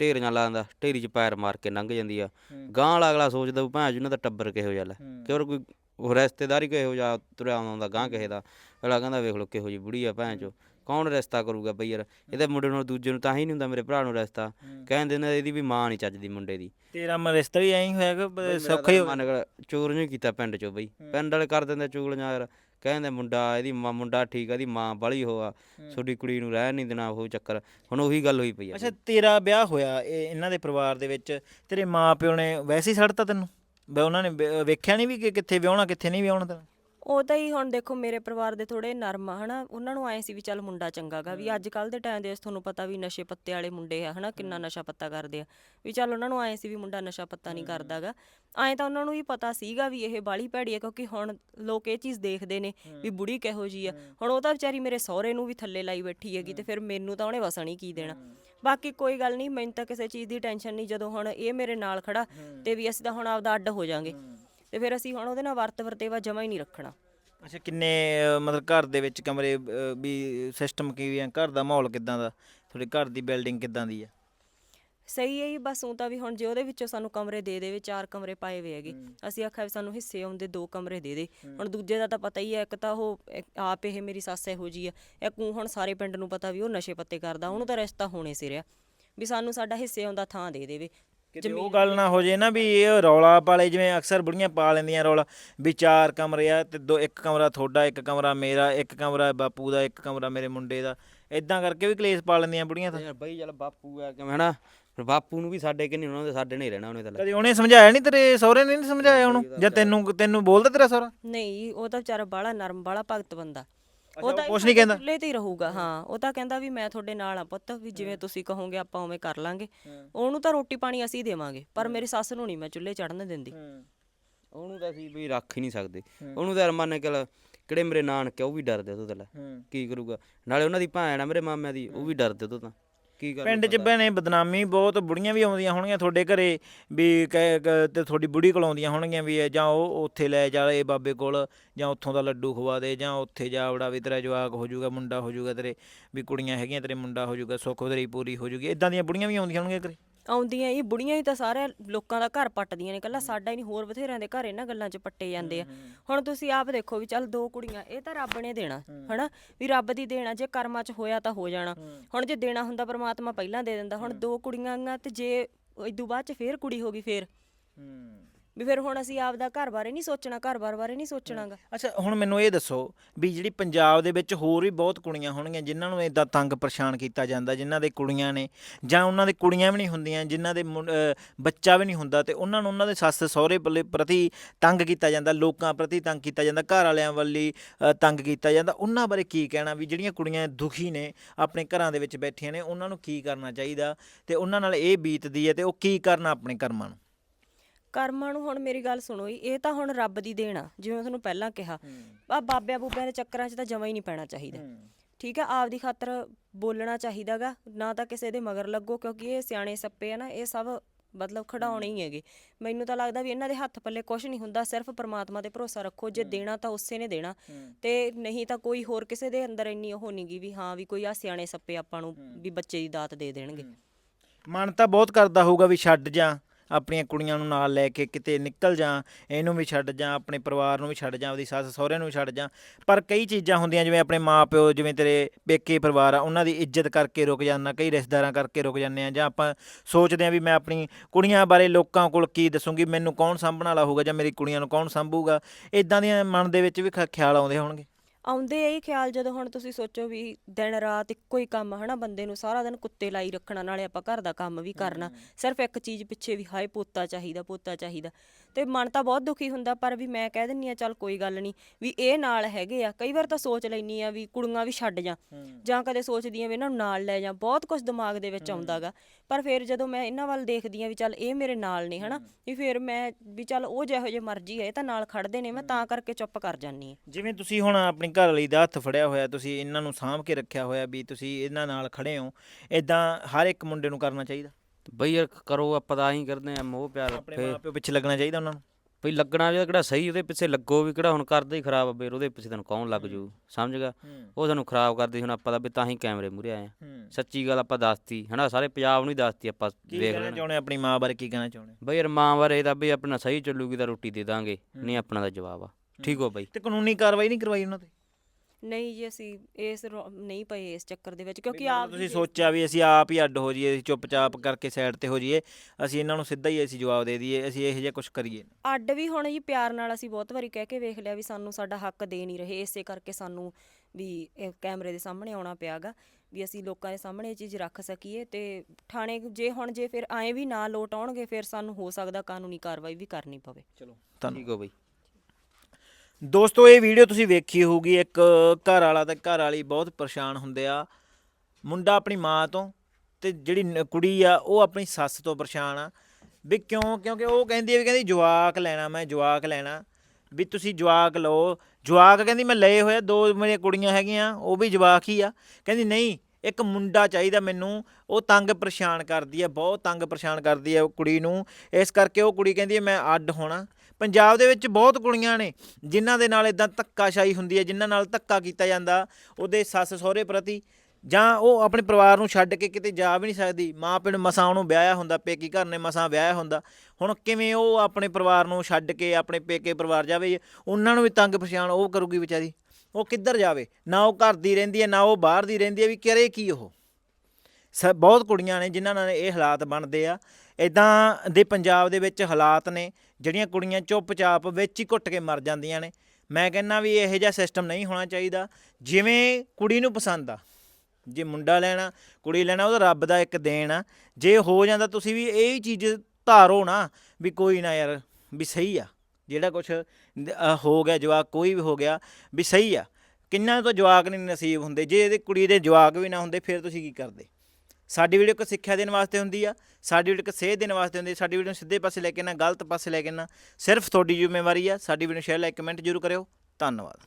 Speaker 3: ਢੇਰੀਆਂ ਲਾ ਦਿੰਦਾ ਢੇਰੀ 'ਚ ਪੈਰ ਮਾਰ ਕੇ ਲੰਘ ਜਾਂਦੀ ਆ। ਗਾਂ ਵਾਲਾ ਅਗਲਾ ਸੋਚਦਾ ਵੀ ਭਾਂ ਉਹਨਾਂ ਦਾ ਟੱਬਰ ਕਿਹੋ ਜਿਹਾ ਲੈ। ਕਿ ਹੋਰ ਕੋਈ ਹੋਰ ਰਿਸ਼ਤੇਦਾਰੀ ਕਿਹੋ ਜਿਹਾ ਤੁਰਿਆ ਆਉਂਦਾ ਗਾਂ ਕਿਸੇ ਦਾ। ਅਗਲਾ ਕਹਿੰਦਾ ਵੇਖ ਲੋ ਕਿਹੋ ਜਿਹੀ ਬੁੜੀ ਆ ਭੈਣ ਚੋ। ਕੌਣ ਰਿਸ਼ਤਾ ਕਰੂਗਾ ਬਈ ਯਾਰ? ਇਹਦੇ ਮੁੰਡੇ ਨੂੰ ਦੂਜੇ ਨੂੰ ਤਾਂ ਹੀ ਨਹੀਂ ਹੁੰਦਾ ਮੇਰੇ ਭਰਾ ਨੂੰ ਰਿਸ਼ਤਾ। ਕਹਿੰਦੇ ਨੇ ਇਹਦੀ ਵੀ ਮਾਂ ਨਹੀਂ ਚੱਜਦੀ ਮੁੰਡੇ ਦੀ।
Speaker 1: ਤੇਰਾ ਮ ਰਿਸ਼ਤਾ ਵੀ ਐਂ ਹੀ ਹੋਇਆ ਕਿ ਬ- ਸੌਖਾ ਹੀ ਹੋ
Speaker 3: ਮਨ ਕਰ ਚੋਰ ਨਹੀਂ ਕੀਤਾ ਪਿੰਡ ਚੋਂ ਬਈ। ਪਿੰਡ ਵਾਲੇ ਕਰ ਦਿੰਦੇ ਚੁਗਲੀਆਂ ਯਾਰ। ਕਹਿੰਦੇ ਮੁੰਡਾ ਇਹਦੀ ਮਾਂ ਮੁੰਡਾ ਠੀਕ ਆ ਇਹਦੀ ਮਾਂ ਬੜੀ ਹੋਆ ਛੋਟੀ ਕੁੜੀ ਨੂੰ ਰਹਿ ਨਹੀਂ ਦੇਣਾ ਉਹ ਚੱਕਰ ਹੁਣ ਉਹੀ ਗੱਲ ਹੋਈ ਪਈ ਆ।
Speaker 1: ਅੱਛਾ ਤੇਰਾ ਵਿਆਹ ਹੋਇਆ ਇਹ ਇਹਨਾਂ ਦੇ ਪਰਿਵਾਰ ਦੇ ਵਿੱਚ ਤੇਰੇ ਮਾਪਿਓ ਨੇ ਵੈਸੇ ਹੀ ਛੱਡਤਾ ਤੈਨੂੰ? ਵੀ ਉਹਨਾਂ ਨੇ ਵੇ- ਵੇਖਿਆ ਨਹੀਂ ਵੀ ਕਿ ਕਿੱਥੇ ਵਿਆਹਣਾ ਕਿੱਥੇ ਨਹੀਂ ਵਿਆਹਣਾ ਤੈਨੂੰ?
Speaker 2: ਉਹ ਤਾਂ ਹੀ ਹੁਣ ਦੇਖੋ ਮੇਰੇ ਪਰਿਵਾਰ ਦੇ ਥੋੜੇ ਨਰਮ ਆ ਹਨਾ ਉਹਨਾਂ ਨੂੰ ਆਏ ਸੀ ਵੀ ਚੱਲ ਮੁੰਡਾ ਚੰਗਾਗਾ ਵੀ ਅੱਜ ਕੱਲ ਦੇ ਟਾਈਮ ਦੇ ਵਿੱਚ ਤੁਹਾਨੂੰ ਪਤਾ ਵੀ ਨਸ਼ੇ ਪੱਤੇ ਵਾਲੇ ਮੁੰਡੇ ਆ ਹਨਾ ਕਿੰਨਾ ਨਸ਼ਾ ਪੱਤਾ ਕਰਦੇ ਆ ਵੀ ਚੱਲ ਉਹਨਾਂ ਨੂੰ ਆਏ ਸੀ ਵੀ ਮੁੰਡਾ ਨਸ਼ਾ ਪੱਤਾ ਨਹੀਂ ਕਰਦਾਗਾ ਐਂ ਤਾਂ ਉਹਨਾਂ ਨੂੰ ਵੀ ਪਤਾ ਸੀਗਾ ਵੀ ਇਹ ਬਾਲੀ ਭੈੜੀ ਹੈ ਕਿਉਂਕਿ ਹੁਣ ਲੋਕ ਇਹ ਚੀਜ਼ ਦੇਖਦੇ ਨੇ ਵੀ ਬੁੜੀ ਕਿਹੋ ਜੀ ਆ। ਹੁਣ ਉਹ ਤਾਂ ਵਿਚਾਰੀ ਮੇਰੇ ਸਹੁਰੇ ਨੂੰ ਵੀ ਥੱਲੇ ਲਾਈ ਬੈਠੀ ਹੈਗੀ ਤੇ ਫਿਰ ਮੈਨੂੰ ਤਾਂ ਉਹਨੇ ਵਸਣ ਹੀ ਕੀ ਦੇਣਾ। ਬਾਕੀ ਕੋਈ ਗੱਲ ਨਹੀਂ ਮੈਨੂੰ ਤਾਂ ਕਿਸੇ ਚੀਜ਼ ਦੀ ਟੈਨਸ਼ਨ ਨਹੀਂ ਜਦੋਂ ਹੁਣ ਇਹ ਮੇਰੇ ਨਾਲ ਖੜਾ ਤੇ ਵੀ ਅਸੀਂ ਤਾਂ ਹੁਣ ਆਪਦਾ ਅੱਡ ਹੋ ਜਾਾਂਗੇ। ਤੇ ਫਿਰ ਅਸੀਂ ਹੁਣ ਉਹਦੇ ਨਾਲ ਵਰਤ ਵਰਤੇਵਾ ਜਮਾ ਹੀ ਨਹੀਂ ਰੱਖਣਾ।
Speaker 1: ਅੱਛਾ ਕਿੰਨੇ ਮਤਲਬ ਘਰ ਦੇ ਵਿੱਚ ਕਮਰੇ ਵੀ ਸਿਸਟਮ ਕੀ ਆ? ਘਰ ਦਾ ਮਾਹੌਲ ਕਿਦਾਂ ਦਾ? ਤੁਹਾਡੇ ਘਰ ਦੀ ਬਿਲਡਿੰਗ ਕਿਦਾਂ ਦੀ ਆ?
Speaker 2: ਸਹੀ ਹੈ ਜੀ ਬਸ ਉਹ ਤਾਂ ਵੀ ਹੁਣ ਜੇ ਉਹਦੇ ਵਿੱਚੋਂ ਸਾਨੂੰ ਕਮਰੇ ਦੇ ਦੇਵੇ ਚਾਰ ਕਮਰੇ ਪਾਏ ਹੋਏ ਹੈਗੇ। ਅਸੀਂ ਆਖਿਆ ਵੀ ਸਾਨੂੰ ਹਿੱਸੇ ਆਉਂਦੇ ਦੋ ਕਮਰੇ ਦੇ ਦੇ। ਹੁਣ ਦੂਜੇ ਦਾ ਤਾਂ ਪਤਾ ਹੀ ਹੈ ਇੱਕ ਤਾਂ ਉਹ ਇੱਕ ਆਪ ਇਹ ਮੇਰੀ ਸੱਸ ਇਹੋ ਜੀ ਆ। ਇੱਕ ਊਂ ਹੁਣ ਸਾਰੇ ਪਿੰਡ ਨੂੰ ਪਤਾ ਵੀ ਉਹ ਨਸ਼ੇ ਪੱਤੇ ਕਰਦਾ ਉਹਨੂੰ ਤਾਂ ਰਿਸ਼ਤਾ ਹੋਣੇ ਸਿਰਿਆ। ਵੀ ਸਾਨੂੰ ਸਾਡਾ ਹਿੱਸੇ ਆਉਂਦਾ ਥਾਂ ਦੇ ਦੇਵੇ।
Speaker 1: ਕਿਤੇ ਉਹ ਗੱਲ ਨਾ ਹੋ ਜੇ ਨਾ ਵੀ ਇਹ ਰੌਲਾ ਪਾਲੇ ਜਿਵੇਂ ਅਕਸਰ ਬੁੜੀਆਂ ਪਾ ਲੈਂਦੀਆਂ ਰੌਲਾ ਵੀ ਚਾਰ ਕਮਰੇ ਆ ਤੇ ਦੋ ਇੱਕ ਕਮਰਾ ਤੁਹਾਡਾ ਇੱਕ ਕਮਰਾ ਮੇਰਾ ਇੱਕ ਕਮਰਾ ਬਾਪੂ ਦਾ ਇੱਕ ਕਮਰਾ ਮੇਰੇ ਮੁੰਡੇ ਦਾ ਇਦਾਂ ਕਰਕੇ ਵੀ ਕਲੇਸ਼ ਪਾ ਲੈਂਦੀਆਂ ਬੁੜੀਆਂ ਤਾਂ।
Speaker 3: ਯਾਰ ਬਈ ਚੱਲ ਬਾਪੂ ਆ ਕਿਵੇਂ ਹਨਾ? ਫਿਰ ਬਾਪੂ ਨੂੰ ਵੀ ਸਾਡੇ ਕਿ ਨਹੀਂ ਉਹਨਾਂ ਦੇ ਸਾਡੇ ਨਹੀਂ ਰਹਿਣਾ ਉਹਨੇ ਤਾਂ।
Speaker 1: ਕਦੇ ਉਹਨੇ ਸਮਝਾਇਆ ਨਹੀਂ ਤੇਰੇ ਸਹੁਰੇ ਨੇ ਨਹੀਂ ਸਮਝਾਇਆ ਉਹਨੂੰ? ਜਾਂ ਤੈਨੂੰ ਤੈਨੂੰ ਬੋਲਦਾ ਤੇਰਾ ਸਹੁਰਾ?
Speaker 2: ਨਹੀਂ ਉਹ ਤਾਂ ਵਿਚਾਰਾ ਬਾਹਲਾ ਨਰਮ ਬਾਹਲਾ ਭਗਤ ਬੰਦਾ।
Speaker 1: ਉਹ ਕੁਛ ਨਹੀਂ ਕਹਿੰਦਾ।
Speaker 2: ਚੁੱਲ੍ਹੇ ਤੇ ਹੀ ਰਹੂਗਾ ਹਾਂ। ਉਹ ਤਾਂ ਕਹਿੰਦਾ ਵੀ ਮੈਂ ਤੁਹਾਡੇ ਨਾਲ ਆ ਪੁੱਤ ਵੀ ਜਿਵੇਂ ਤੁਸੀਂ ਕਹੋਗੇ ਆਪਾਂ ਉਵੇਂ ਕਰ ਲਾਂਗੇ। ਉਹਨੂੰ ਤਾਂ ਰੋਟੀ ਪਾਣੀ ਅਸੀਂ ਦੇਵਾਂਗੇ ਪਰ ਮੇਰੀ ਸੱਸ ਨੂੰ ਨਹੀਂ ਮੈਂ ਚੁੱਲ੍ਹੇ ਚੜਨ ਦਿੰਦੀ।
Speaker 3: ਉਹਨੂੰ ਤਾਂ ਅਸੀਂ ਵੀ ਰੱਖ ਹੀ ਨਹੀਂ ਸਕਦੇ। ਉਹਨੂੰ ਤਾਂ ਯਾਰ ਮੰਨ ਕੇ ਚੱਲ, ਕਿਹੜੇ ਮੇਰੇ ਨਾਨਕੇ ਉਹ ਵੀ ਡਰਦੇ ਉਹ ਤੋਂ ਲੈ। ਕੀ ਕਰੂਗਾ? ਨਾਲੇ ਉਹਨਾਂ ਦੀ ਭੈਣ ਆ ਮੇਰੇ ਮਾਮਿਆਂ ਦੀ ਉਹ ਵੀ ਡਰਦੇ ਉਹ ਤੋਂ ਤਾਂ। ਕੀ ਕਰ
Speaker 1: ਪਿੰਡ 'ਚ ਭੈਣੇ ਬਦਨਾਮੀ ਬਹੁਤ ਬੁੜੀਆਂ ਵੀ ਆਉਂਦੀਆਂ ਹੋਣਗੀਆਂ ਤੁਹਾਡੇ ਘਰੇ ਵੀ ਕਹਿ- ਕ- ਤੇ ਤੁਹਾਡੀ ਬੁੜੀ ਕੋਲ ਆਉਂਦੀਆਂ ਹੋਣਗੀਆਂ ਵੀ ਇਹ ਜਾਂ ਉਹ ਉੱਥੇ ਲੈ ਜਾ ਇਹ ਬਾਬੇ ਕੋਲ ਜਾਂ ਉੱਥੋਂ ਦਾ ਲੱਡੂ ਖਵਾ ਦੇ ਜਾਂ ਉੱਥੇ ਜਾ ਵੜਾ ਵੀ ਤੇਰਾ ਜਵਾਕ ਹੋ ਜਾਊਗਾ ਮੁੰਡਾ ਹੋ ਜਾਊਗਾ ਤੇਰੇ ਵੀ ਕੁੜੀਆਂ ਹੈਗੀਆਂ ਤੇਰੇ ਮੁੰਡਾ ਹੋ ਜਾਊਗਾ ਸੁੱਖ ਤੇਰੀ ਪੂਰੀ ਹੋ ਜਾਊਗੀ ਇਦਾਂ ਦੀਆਂ ਬੁੜੀਆਂ ਵੀ ਆਉਂਦੀਆਂ ਹੋਣਗੀਆਂ ਘਰੇ।
Speaker 2: ਆਉਂਦੀਆਂ ਇਹ ਬੁੜੀਆਂ ਹੀ ਤਾਂ ਸਾਰੇ ਲੋਕਾਂ ਦਾ ਘਰ ਪੱਟਦੀਆਂ ਨੇ ਕੱਲਾ ਸਾਡਾ ਹੀ ਨਹੀਂ ਹੋਰ ਬਥੇਰਿਆਂ ਦੇ ਘਰ ਇਹਨਾਂ ਗੱਲਾਂ 'ਚ ਪੱਟੇ ਜਾਂਦੇ ਆ। ਹੁਣ ਤੁਸੀਂ ਆਪ ਦੇਖੋ ਵੀ ਚੱਲ ਦੋ ਕੁੜੀਆਂ ਇਹ ਤਾਂ ਰੱਬ ਨੇ ਦੇਣਾ ਹਨਾ? ਵੀ ਰੱਬ ਦੀ ਦੇਣਾ ਜੇ ਕਰਮਾਂ 'ਚ ਹੋਇਆ ਤਾਂ ਹੋ ਜਾਣਾ। ਹੁਣ ਜੇ ਦੇਣਾ ਹੁੰਦਾ ਪਰਮਾਤਮਾ ਪਹਿਲਾਂ ਦੇ ਦਿੰਦਾ ਹੁਣ ਦੋ ਕੁੜੀਆਂ ਆਂ ਤੇ ਜੇ ਇਦੋਂ ਬਾਅਦ 'ਚ ਫੇਰ ਕੁੜੀ ਹੋ ਗਈ ਫੇਰ। ਵੀ ਫਿਰ ਹੁਣ ਅਸੀਂ ਆਪਦਾ ਘਰ ਬਾਰੇ ਨਹੀਂ ਸੋਚਣਾ ਘਰ-ਬਾਰ ਬਾਰੇ ਨਹੀਂ ਸੋਚਣਾਗਾ।
Speaker 1: ਅੱਛਾ, ਹੁਣ ਮੈਨੂੰ ਇਹ ਦੱਸੋ ਵੀ ਜਿਹੜੀ ਪੰਜਾਬ ਦੇ ਵਿੱਚ ਹੋਰ ਵੀ ਬਹੁਤ ਕੁੜੀਆਂ ਹੋਣਗੀਆਂ ਜਿਨ੍ਹਾਂ ਨੂੰ ਇਦਾਂ ਤੰਗ ਪਰੇਸ਼ਾਨ ਕੀਤਾ ਜਾਂਦਾ, ਜਿਨ੍ਹਾਂ ਦੇ ਕੁੜੀਆਂ ਨੇ ਜਾਂ ਉਹਨਾਂ ਦੇ ਕੁੜੀਆਂ ਵੀ ਨਹੀਂ ਹੁੰਦੀਆਂ, ਜਿਨ੍ਹਾਂ ਦੇ ਮੁੰ- ਅਹ ਬੱਚਾ ਵੀ ਨਹੀਂ ਹੁੰਦਾ ਤੇ ਉਹਨਾਂ ਨੂੰ ਉਹਨਾਂ ਦੇ ਸੱਸ ਸਹੁਰੇ ਪੱਲੇ, ਪ੍ਰਤੀ ਤੰਗ ਕੀਤਾ ਜਾਂਦਾ, ਲੋਕਾਂ ਪ੍ਰਤੀ ਤੰਗ ਕੀਤਾ ਜਾਂਦਾ ਘਰ ਵਾਲਿਆਂ ਵੱਲੀ ਅਹ ਤੰਗ ਕੀਤਾ ਜਾਂਦਾ। ਉਹਨਾਂ ਬਾਰੇ ਕੀ ਕਹਿਣਾ ਵੀ ਜਿਹੜੀਆਂ ਕੁੜੀਆਂ ਦੁਖੀ ਨੇ, ਆਪਣੇ ਘਰਾਂ ਦੇ ਵਿੱਚ ਬੈਠੀਆਂ ਨੇ, ਉਹਨਾਂ ਨੂੰ ਕੀ ਕਰਨਾ ਚਾਹੀਦਾ ਤੇ ਉਹਨਾਂ ਨਾਲ ਇਹ ਬੀਤਦੀ ਹੈ ਤੇ ਉਹ ਕੀ ਕਰਨਾ ਆਪਣੇ ਕਰਮਾਂ ਨੂੰ?
Speaker 2: ਕਰਮਾਂ ਨੂੰ ਹੁਣ ਮੇਰੀ ਗੱਲ ਸੁਣੋ ਜੀ, ਇਹ ਤਾਂ ਹੁਣ ਰੱਬ ਦੀ ਦੇਣ ਆ ਜਿਵੇਂ ਮੈਂ ਤੁਹਾਨੂੰ ਪਹਿਲਾਂ ਕਿਹਾ। ਆ ਬਾਬਿਆਂ ਬੂਬਿਆਂ ਦੇ ਚੱਕਰਾਂ 'ਚ ਤਾਂ ਜਮਾ ਹੀ ਨਹੀਂ ਪੈਣਾ ਚਾਹੀਦਾ। ਠੀਕ ਆ ਆਪਦੀ ਖਾਤਰ ਬੋਲਣਾ ਚਾਹੀਦਾਗਾ ਨਾ ਤਾਂ ਕਿਸੇ ਦੇ ਮਗਰ ਲੱਗੋ ਕਿਉਂਕਿ ਇਹ ਸਿਆਣੇ ਸੱਪੇ ਆ ਨਾ ਇਹ ਸਭ ਮਤਲਬ ਖਿਡਾਉਣੇ ਹੀ ਹੈਗੇ। ਮੈਨੂੰ ਤਾਂ ਲੱਗਦਾ ਵੀ ਇਹਨਾਂ ਦੇ ਹੱਥ ਪੱਲੇ ਕੁਝ ਨਹੀਂ ਹੁੰਦਾ ਸਿਰਫ ਪ੍ਰਮਾਤਮਾ ਤੇ ਭਰੋਸਾ ਰੱਖੋ ਜੇ ਦੇਣਾ ਤਾਂ ਉਸੇ ਨੇ ਦੇਣਾ। ਤੇ ਨਹੀਂ ਤਾਂ ਕੋਈ ਹੋਰ ਕਿਸੇ ਦੇ ਅੰਦਰ ਇੰਨੀ ਉਹ ਨਹੀਂਗੀ ਵੀ ਹਾਂ ਵੀ ਕੋਈ ਆ ਸਿਆਣੇ ਸੱਪੇ ਆਪਾਂ ਨੂੰ ਵੀ ਬੱਚੇ ਦੀ ਦਾਤ ਦੇ ਦੇਣਗੇ।
Speaker 1: ਮਨ ਤਾਂ ਬਹੁਤ ਕਰਦਾ ਹੋਊਗਾ ਵੀ ਛੱਡ ਜਾ। ਆਪਣੀਆਂ ਕੁੜੀਆਂ ਨੂੰ ਨਾਲ ਲੈ ਕੇ ਕਿਤੇ ਨਿਕਲ ਜਾਂ, ਇਹਨੂੰ ਵੀ ਛੱਡ ਜਾਂ, ਆਪਣੇ ਪਰਿਵਾਰ ਨੂੰ ਵੀ ਛੱਡ ਜਾਂ, ਆਪਦੀ ਸੱਸ ਸਹੁਰੇ ਨੂੰ ਵੀ ਛੱਡ ਜਾਂ। ਪਰ ਕਈ ਚੀਜ਼ਾਂ ਹੁੰਦੀਆਂ, ਜਿਵੇਂ ਆਪਣੇ ਮਾਪਿਓ, ਜਿਵੇਂ ਤੇਰੇ ਪੇਕੇ ਪਰਿਵਾਰ ਆ, ਉਹਨਾਂ ਦੀ ਇੱਜ਼ਤ ਕਰਕੇ ਰੁਕ ਜਾਂਦਾ ਕਈ ਰਿਸ਼ਤੇਦਾਰਾਂ ਕਰਕੇ ਰੁਕ ਜਾਂਦੇ ਆ ਜਾਂ ਆਪਾਂ ਸੋਚਦੇ ਆ ਵੀ ਮੈਂ ਆਪਣੀ ਕੁੜੀਆਂ ਬਾਰੇ ਲੋਕਾਂ ਕੋਲ ਕੀ ਦੱਸੂਗੀ, ਮੈਨੂੰ ਕੌਣ ਸਾਂਭਣ ਵਾਲਾ ਹੋਊਗਾ ਜਾਂ ਮੇਰੀ ਕੁੜੀਆਂ ਨੂੰ ਕੌਣ ਸਾਂਭੂਗਾ। ਇਦਾਂ ਦੀਆਂ ਮਨ ਦੇ ਵਿੱਚ ਵੀ ਖਿਆਲ ਆਉਂਦੇ ਹੋਣਗੇ।
Speaker 2: ਆਉਂਦੇ ਇਹ ਖਿਆਲ ਜਦੋਂ ਹੁਣ ਤੁਸੀਂ ਸੋਚੋ ਵੀ ਦਿਨ ਰਾਤ ਇੱਕੋ ਹੀ ਕੰਮ ਹਨਾ ਬੰਦੇ ਨੂੰ ਸਾਰਾ ਦਿਨ ਕੁੱਤੇ ਲਾਈ ਰੱਖਣਾ ਨਾਲੇ ਆਪਾਂ ਘਰ ਦਾ ਕੰਮ ਵੀ ਕਰਨਾ। ਸਿਰਫ ਇੱਕ ਚੀਜ਼ ਪਿੱਛੇ ਵੀ ਹਾਏ ਪੋਤਾ ਚਾਹੀਦਾ ਪੋਤਾ ਚਾਹੀਦਾ। ਤੇ ਮਨ ਤਾਂ ਬਹੁਤ ਦੁਖੀ ਹੁੰਦਾ ਪਰ ਵੀ ਮੈਂ ਕਹਿ ਦਿੰਨੀ ਆ ਚੱਲ ਕੋਈ ਗੱਲ ਨਹੀਂ ਵੀ ਇਹ ਨਾਲ ਹੈਗੇ ਆ। ਕਈ ਵਾਰ ਤਾਂ ਸੋਚ ਲੈਨੀ ਆ ਵੀ ਕੁੜੀਆਂ ਵੀ ਛੱਡ ਜਾ। ਜਾਂ ਕਦੇ ਸੋਚਦੀ ਆ ਵੀ ਇਹਨਾਂ ਨੂੰ ਨਾਲ ਲੈ ਜਾ ਬਹੁਤ ਕੁਝ ਦਿਮਾਗ ਦੇ ਵਿੱਚ ਆਉਂਦਾਗਾ ਪਰ ਫਿਰ ਜਦੋਂ ਮੈਂ ਇਹਨਾਂ ਵੱਲ ਦੇਖਦੀ ਆ ਵੀ ਚੱਲ ਇਹ ਮੇਰੇ ਨਾਲ ਨੇ ਹਨਾ ਵੀ ਫਿਰ ਮੈਂ ਵੀ ਚੱਲ ਉਹ ਜਿਹੋ ਜਿਹੇ ਮਰਜ਼ੀ ਹੈ ਇਹ ਤਾਂ ਨਾਲ ਖੜਦੇ ਨੇ ਮੈਂ ਤਾਂ ਕਰਕੇ ਚੁੱਪ ਕਰ ਜਾਂਨੀ ਆ।
Speaker 1: ਜਿਵੇਂ ਤੁਸੀਂ ਹੁਣ ਆਪਣੀ ਘਰ ਵਾਲੀ ਦਾ ਹੱਥ ਫੜਿਆ ਹੋਇਆ ਤੁਸੀਂ ਇਹਨਾਂ ਨੂੰ ਸਾਂਭ ਕੇ ਰੱਖਿਆ ਹੋਇਆ ਵੀ ਤੁਸੀਂ ਇਹਨਾਂ ਨਾਲ ਖੜੇ ਹੋ ਇਦਾਂ ਹਰ ਇੱਕ ਮੁੰਡੇ ਨੂੰ ਕਰਨਾ ਚਾਹੀਦਾ?
Speaker 3: ਬਈ ਯਾਰ ਕਰੋ ਆਪਾਂ ਤਾਂ ਆਹੀ ਕਰਦੇ ਆ ਮੋਹ ਪਿਆਰ
Speaker 1: ਆਪਣੇ
Speaker 3: ਫੇ
Speaker 1: ਮਾਪਿਓ ਪਿੱਛੇ ਲੱਗਣਾ ਚਾਹੀਦਾ ਉਹਨਾਂ ਨੂੰ?
Speaker 3: ਬਈ ਲੱਗਣਾ ਵੀ ਕਿਹੜਾ ਸਹੀ ਉਹਦੇ ਪਿੱਛੇ ਲੱਗੋ ਵੀ ਕਿਹੜਾ ਹੁਣ ਕਰਦੇ ਹੀ ਖਰਾਬ ਆ ਬਈ ਉਹਦੇ ਪਿੱਛੇ ਤੈਨੂੰ ਕੌਣ ਲੱਗ ਜੂ ਸਮਝ ਗਿਆ? ਉਹ ਸਾਨੂੰ ਖਰਾਬ ਕਰਦੀ ਹੁਣ ਆਪਾਂ ਤਾਂ ਵੀ ਤਾਂ ਹੀ ਕੈਮਰੇ ਮੂਰੇ ਆਏ ਆ
Speaker 1: ਹੂੰ।
Speaker 3: ਸੱਚੀ ਗੱਲ ਆਪਾਂ ਦੱਸਤੀ ਹਨਾ ਸਾਰੇ ਪੰਜਾਬ ਨੂੰ ਹੀ ਦੱਸਤੀ ਆਪਾਂ
Speaker 1: ਕੀ ਕਹਿਣਾ
Speaker 3: ਲੈਣਾ।
Speaker 1: ਚਾਹੁੰਦੇ ਆਪਣੀ ਮਾਂ ਬਾਰੇ ਕੀ ਕਹਿਣਾ ਚਾਹੁੰਦੇ
Speaker 3: ਬਈ ਯਾਰ ਮਾਂ ਬਾਰੇ ਤਾਂ ਬਈ ਆਪਣਾ ਸਹੀ ਚੱਲੂਗੀ ਤਾਂ ਰੋਟੀ ਦੇ ਦਾਂਗੇ ਨਹੀਂ ਆਪਣਾ ਦਾ ਜਵਾਬ ਆ। ਠੀਕ ਹੋ ਬਈ।
Speaker 1: ਤੇ ਕਾਨੂੰਨੀ ਕਾਰਵਾਈ ਨਹੀਂ ਕਰਵਾਈ ਉਹਨਾਂ ਤੇ?
Speaker 2: ਨਹੀਂ ਜੀ ਅਸੀਂ ਇਸ ਰੋ- ਨਹੀਂ ਪਏ ਇਸ ਚੱਕਰ ਦੇ ਵਿੱਚ ਕਿਉਂਕਿ ਆਪ
Speaker 1: ਤੁਸੀਂ ਸੋਚਿਆ ਵੀ ਅਸੀਂ ਆਪ ਹੀ ਅੱਡ ਹੋ ਜਾਈਏ ਅਸੀਂ ਚੁੱਪਚਾਪ ਕਰਕੇ ਸਾਈਡ ਤੇ ਹੋ ਜਾਈਏ ਅਸੀਂ ਇਹਨਾਂ ਨੂੰ ਸਿੱਧਾ ਹੀ ਅਸੀਂ ਜਵਾਬ ਦੇ ਦਈਏ ਅਸੀਂ ਇਹੋ ਜਿਹਾ ਕੁਝ ਕਰੀਏ।
Speaker 2: ਅੱਡ ਵੀ ਹੁਣ ਜੀ ਪਿਆਰ ਨਾਲ ਅਸੀਂ ਬਹੁਤ ਵਾਰੀ ਕਹਿ ਕੇ ਵੇਖ ਲਿਆ ਵੀ ਸਾਨੂੰ ਸਾਡਾ ਹੱਕ ਦੇ ਨਹੀਂ ਰਹੇ ਇਸੇ ਕਰਕੇ ਸਾਨੂੰ ਵੀ ਇਹ ਕੈਮਰੇ ਦੇ ਸਾਹਮਣੇ ਆਉਣਾ ਪਿਆਗਾ ਵੀ ਅਸੀਂ ਲੋਕਾਂ ਦੇ ਸਾਹਮਣੇ ਇਹ ਚੀਜ਼ ਰੱਖ ਸਕੀਏ ਤੇ ਥਾਣੇ ਜੇ ਹੁਣ ਜੇ ਫਿਰ ਐਂ ਵੀ ਨਾ ਲੋਟ ਆਉਣਗੇ ਫਿਰ ਸਾਨੂੰ ਹੋ ਸਕਦਾ ਕਾਨੂੰਨੀ ਕਾਰਵਾਈ ਵੀ ਕਰਨੀ ਪਵੇ।
Speaker 1: ਚਲੋ ਧੰਨਵਾਦ
Speaker 3: ਠੀਕ ਹੋ ਬਈ।
Speaker 1: ਦੋਸਤੋ, ਇਹ ਵੀਡੀਓ ਤੁਸੀਂ ਵੇਖੀ ਹੋਊਗੀ, ਇੱਕ ਘਰ ਵਾਲਾ ਤੇ ਘਰ ਵਾਲੀ ਬਹੁਤ ਪਰੇਸ਼ਾਨ ਹੁੰਦੇ ਆ। ਮੁੰਡਾ ਆਪਣੀ ਮਾਂ ਤੋਂ ਤੇ ਜਿਹੜੀ ਕੁੜੀ ਆ, ਉਹ ਆਪਣੀ ਸੱਸ ਤੋਂ ਪਰੇਸ਼ਾਨ ਆ। ਵੀ ਕਿਉਂ? ਕਿਉਂਕਿ ਉਹ ਕਹਿੰਦੀ ਆ ਵੀ ਕਹਿੰਦੀ, ਜਵਾਕ ਲੈਣਾ, ਮੈਂ ਜਵਾਕ ਲੈਣਾ। ਵੀ ਤੁਸੀਂ ਜਵਾਕ ਲਓ। ਜਵਾਕ ਕਹਿੰਦੀ, ਮੈਂ ਲਏ ਹੋਇਆ ਦੋ ਮੇਰੀਆਂ ਕੁੜੀਆਂ ਹੈਗੀਆਂ, ਉਹ ਵੀ ਜਵਾਕ ਹੀ ਆ। ਕਹਿੰਦੀ, ਨਹੀਂ, ਇੱਕ ਮੁੰਡਾ ਚਾਹੀਦਾ ਮੈਨੂੰ। ਉਹ ਤੰਗ ਪਰੇਸ਼ਾਨ ਕਰਦੀ ਆ, ਬਹੁਤ ਤੰਗ ਪਰੇਸ਼ਾਨ ਕਰਦੀ ਆ ਉਹ ਕੁੜੀ ਨੂੰ। ਇਸ ਕਰਕੇ ਉਹ ਕੁੜੀ ਕਹਿੰਦੀ ਹੈ ਮੈਂ ਅੱਡ ਹੋਣਾ। ਪੰਜਾਬ ਦੇ ਵਿੱਚ ਬਹੁਤ ਕੁੜੀਆਂ ਨੇ, ਜਿਨ੍ਹਾਂ ਦੇ ਨਾਲ ਇਦਾਂ ਧੱਕਾਸ਼ਾਹੀ ਹੁੰਦੀ ਹੈ, ਜਿਨ੍ਹਾਂ ਨਾਲ ਧੱਕਾ ਕੀਤਾ ਜਾਂਦਾ, ਉਹਦੇ ਸੱਸ ਸਹੁਰੇ ਪ੍ਰਤੀ, ਜਾਂ ਉਹ ਆਪਣੇ ਪਰਿਵਾਰ ਨੂੰ ਛੱਡ ਕੇ ਕਿਤੇ ਜਾ ਵੀ ਨਹੀਂ ਸਕਦੀ ਮਾਂ ਪਿਓ ਨੇ ਮਸਾਂ ਉਹਨੂੰ ਵਿਆਹਿਆ ਹੁੰਦਾ, ਪੇਕੀ ਘਰ ਨੇ ਮਸਾਂ ਵਿਆਹਿਆ ਹੁੰਦਾ, ਹੁਣ ਕਿਵੇਂ ਉਹ ਆਪਣੇ ਪਰਿਵਾਰ ਨੂੰ ਛੱਡ ਕੇ ਆਪਣੇ ਪੇਕੇ ਪਰਿਵਾਰ ਜਾਵੇ, ਉਹਨਾਂ ਨੂੰ ਵੀ ਤੰਗ ਪਛਾਣ ਉਹ ਕਰੂਗੀ ਵਿਚਾਰੀ, ਉਹ ਕਿੱਧਰ ਜਾਵੇ, ਨਾ ਉਹ ਘਰ ਦੀ ਰਹਿੰਦੀ ਹੈ, ਨਾ ਉਹ ਬਾਹਰ ਦੀ ਰਹਿੰਦੀ ਹੈ, ਵੀ ਕਰੇ ਕੀ ਉਹ? ਸ, ਬਹੁਤ ਕੁੜੀਆਂ ਨੇ, ਜਿਨ੍ਹਾਂ ਨਾਲ ਇਹ ਹਾਲਾਤ ਬਣਦੇ ਆ ਇਦਾਂ ਦੇ ਪੰਜਾਬ ਦੇ ਵਿੱਚ ਹਾਲਾਤ ਨੇ, ਜਿਹੜੀਆਂ ਕੁੜੀਆਂ ਚੁੱਪਚਾਪ ਵਿੱਚ ਹੀ ਘੁੱਟ ਕੇ ਮਰ ਜਾਂਦੀਆਂ ਨੇ। ਮੈਂ ਕਹਿੰਦਾ ਵੀ ਇਹੋ ਜਿਹਾ ਸਿਸਟਮ ਨਹੀਂ ਹੋਣਾ ਚਾਹੀਦਾ। ਜਿਵੇਂ ਕੁੜੀ ਨੂੰ ਪਸੰਦ ਆ, ਜੇ ਮੁੰਡਾ ਲੈਣਾ, ਕੁੜੀ ਲੈਣਾ ਉਹ ਤਾਂ ਰੱਬ ਦਾ ਇੱਕ ਦੇਣ ਆ। ਜੇ ਹੋ ਜਾਂਦਾ ਤੁਸੀਂ ਵੀ ਇਹ ਚੀਜ਼ ਧਾਰੋ ਨਾ ਵੀ ਕੋਈ ਨਾ ਯਾਰ ਵੀ ਸਹੀ ਆ, ਜਿਹੜਾ ਕੁਝ ਹੋ ਗਿਆ ਜਵਾਕ, ਕੋਈ ਵੀ ਹੋ ਗਿਆ ਵੀ ਸਹੀ ਆ। ਕਿੰਨਾ ਤੋਂ ਜਵਾਕ ਨਹੀਂ ਨਸੀਬ ਹੁੰਦੇ। ਜੇ ਇਹਦੇ ਕੁੜੀ ਦੇ ਜਵਾਕ ਵੀ ਨਾ ਹੁੰਦੇ, ਫਿਰ ਤੁਸੀਂ ਕੀ ਕਰਦੇ? ਸਾਡੀ ਵੀਡੀਓ ਇੱਕ ਸਿੱਖਿਆ ਦੇਣ ਵਾਸਤੇ ਹੁੰਦੀ ਆ, ਸਾਡੀ ਵੀਡੀਓ ਇੱਕ ਸੇਧ ਦੇਣ ਵਾਸਤੇ ਹੁੰਦੀ ਸਾਡੀ ਵੀਡੀਓ ਨੂੰ ਸਿੱਧੇ ਪਾਸੇ ਲੈ ਕੇ ਨਾ, ਗਲਤ ਪਾਸੇ ਲੈ ਕੇ ਨਾ, ਸਿਰਫ ਤੁਹਾਡੀ ਜ਼ਿੰਮੇਵਾਰੀ ਆ, ਸਾਡੀ ਵੀਡੀਓ ਨੂੰ ਸ਼ੇਅਰ ਲਾਈਕ ਕਮੈਂਟ ਜ਼ਰੂਰ ਕਰਿਓ। ਧੰਨਵਾਦ।